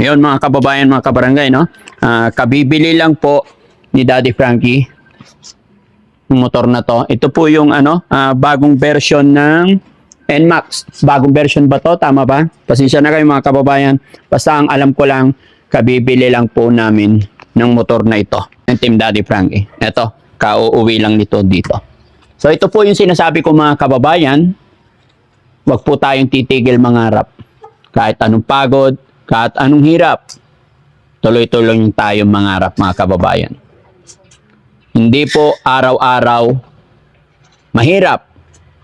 Yun mga kababayan, mga kabarangay, no? Ah, kabibili lang po ni Daddy Frankie motor na to. Ito po yung ano, ah, bagong version ng NMAX. Bagong version ba to? Tama ba? Pasensya na kayo mga kababayan. Basta ang alam ko lang, kabibili lang po namin ng motor na ito. Ng Team Daddy Frankie. Ito, kauuwi lang nito dito. So ito po yung sinasabi ko mga kababayan, Huwag po tayong titigil mangarap. Kahit anong pagod, kahit anong hirap, tuloy-tuloy tayong mangarap mga kababayan. Hindi po araw-araw mahirap.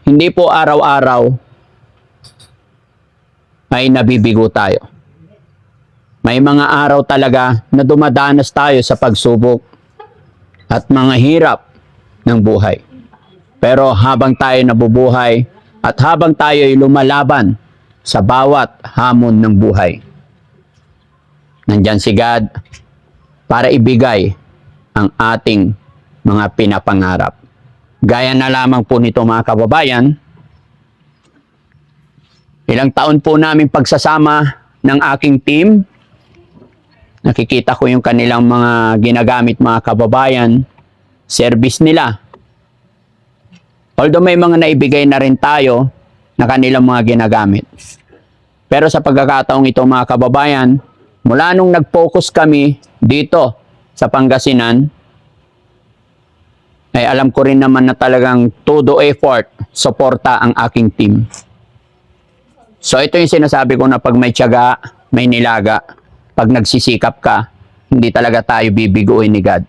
Hindi po araw-araw ay nabibigo tayo. May mga araw talaga na dumadanas tayo sa pagsubok at mga hirap ng buhay. Pero habang tayo nabubuhay at habang tayo ay lumalaban sa bawat hamon ng buhay, nandyan si God para ibigay ang ating mga pinapangarap. Gaya na lamang po nito mga kababayan, ilang taon po namin pagsasama ng aking team, nakikita ko yung kanilang mga ginagamit mga kababayan, service nila, Although may mga naibigay na rin tayo na kanilang mga ginagamit. Pero sa pagkakataong ito mga kababayan, mula nung nag-focus kami dito sa Pangasinan, ay alam ko rin naman na talagang todo effort, suporta ang aking team. So ito yung sinasabi ko na pag may tiyaga, may nilaga, pag nagsisikap ka, hindi talaga tayo bibiguin ni God.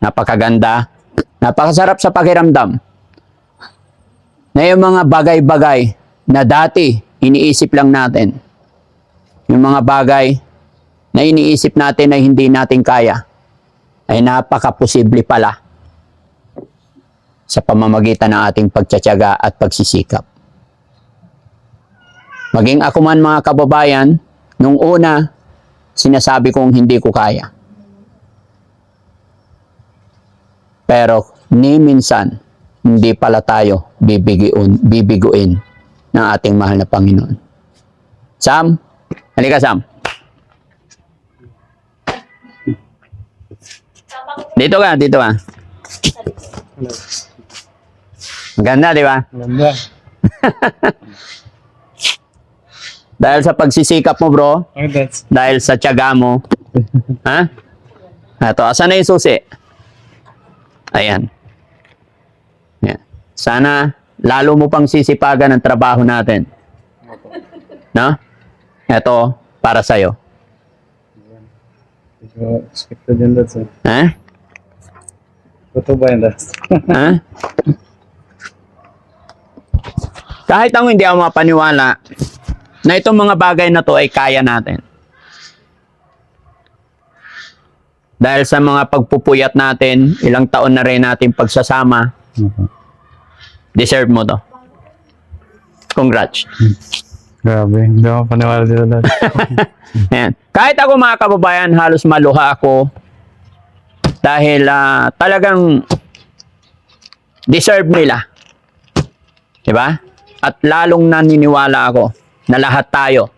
Napakaganda, napakasarap sa pakiramdam na yung mga bagay-bagay na dati iniisip lang natin, yung mga bagay na iniisip natin na hindi natin kaya, ay napaka-posible pala sa pamamagitan ng ating pagtsatsaga at pagsisikap. Maging ako man mga kababayan, nung una, sinasabi kong hindi ko kaya. Pero ni minsan, hindi pala tayo bibiguin, bibiguin ng ating mahal na Panginoon. Sam, halika Sam. Dito ka, dito ka. Maganda, di ba? Ganda. Dahil sa pagsisikap mo, bro, Oh, that's dahil sa tiyaga mo. ha? Ito, asan na yung susi? Ayan. Ayan. Sana lalo mo pang sisipagan ang trabaho natin. No? Ito, para sa'yo. expected yun that's it. Ha? Totoo ba yun that's? Ha? Kahit ako hindi ako mapaniwala na itong mga bagay na to ay kaya natin. Dahil sa mga pagpupuyat natin, ilang taon na rin natin pagsasama, deserve mo to. Congrats. Grabe, hindi ako paniwala dito. Ayan. Kahit ako mga kababayan, halos maluha ako dahil ah, talagang deserve nila. Diba? At lalong naniniwala ako na lahat tayo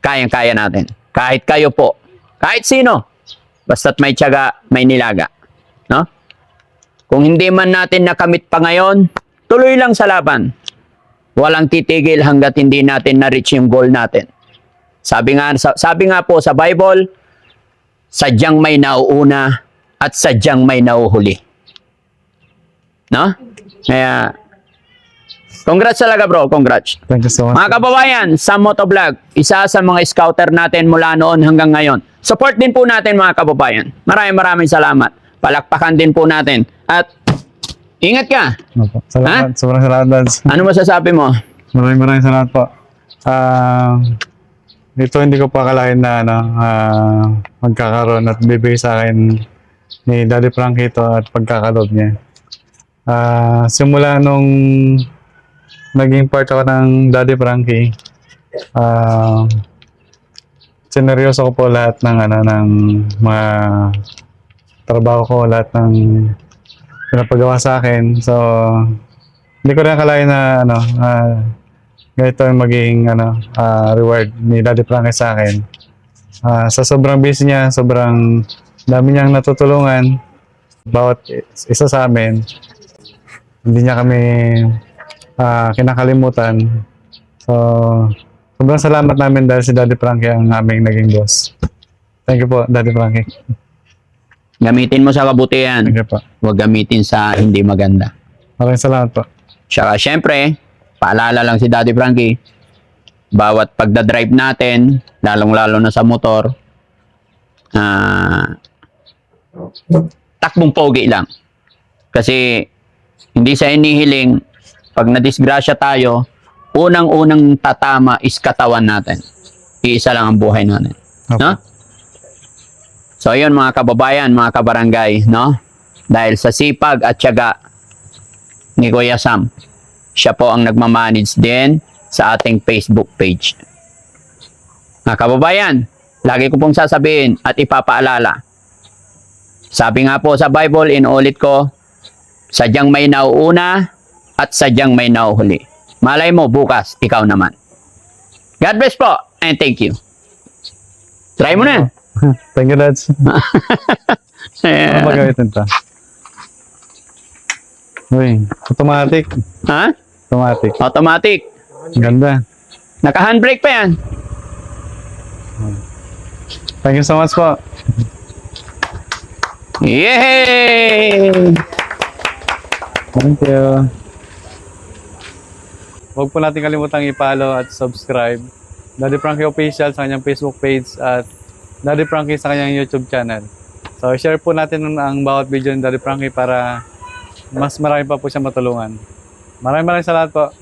kayang-kaya natin. Kahit kayo po. Kahit sino. Basta't may tiyaga, may nilaga. No? Kung hindi man natin nakamit pa ngayon, tuloy lang sa laban. Walang titigil hanggat hindi natin na-reach yung goal natin. Sabi nga, sa- sabi nga po sa Bible, sadyang may nauuna at sadyang may nauhuli. No? Kaya, congrats talaga bro, congrats. Thank you so much. Mga kababayan, sa Motovlog, isa sa mga scouter natin mula noon hanggang ngayon. Support din po natin mga kababayan. Maraming maraming salamat. Palakpakan din po natin. At ingat ka. Opo. Salamat, sobrang salamat. Ano masasabi mo? Maraming maraming salamat po. Ah, ito hindi ko pa akalain na ano, ah, magkakaroon at bibigay sa akin ni Daddy Frankie ito at pagkakalob niya. Ah, simula nung naging part ako ng Daddy Frankie, ah, sineryoso ko po lahat ng ano ng mga trabaho ko, lahat ng pinapagawa sa akin. So, hindi ko rin akalain na ano, ah, ganito yung maging ano, ah, reward ni Daddy Frankie sa akin. ah, sa sobrang busy niya, sobrang dami niyang natutulungan, bawat isa sa amin, hindi niya kami ah, kinakalimutan. So, sobrang salamat namin dahil si Daddy Frankie ang aming naging boss. Thank you po, Daddy Frankie. Gamitin mo sa kabutihan. Thank you po. Huwag gamitin sa hindi maganda. Maraming salamat po. Tsaka syempre, paalala lang si Daddy Frankie, bawat pagdadrive natin, lalong-lalo na sa motor, ah takbong pogi lang. Kasi hindi sa inihiling, pag nadisgrasya tayo, unang-unang tatama is katawan natin. Iisa lang ang buhay natin. Opo. No? So, ayun mga kababayan, mga kabarangay, no? Dahil sa sipag at tiyaga ni Kuya Sam, siya po ang nagmamanage din sa ating Facebook page. Mga kababayan, lagi ko pong sasabihin at ipapaalala. Sabi nga po sa Bible, inuulit ko, sadyang may nauuna at sadyang may nauhuli. Malay mo, bukas, ikaw naman. God bless po, and thank you. Try mo na. Thank you, Dads. Ano ba gamitin to? Uy, automatic. ha? Automatic. Automatic. Ganda. Naka-handbrake pa yan. Thank you so much po. Yay! Thank you. Huwag po natin kalimutang i-follow at subscribe. Daddy Frankie Official sa kanyang Facebook page at Daddy Frankie sa kanyang YouTube channel. So, share po natin ang bawat video ni Daddy Frankie para mas marami pa po siya matulungan. Maraming maraming salamat po.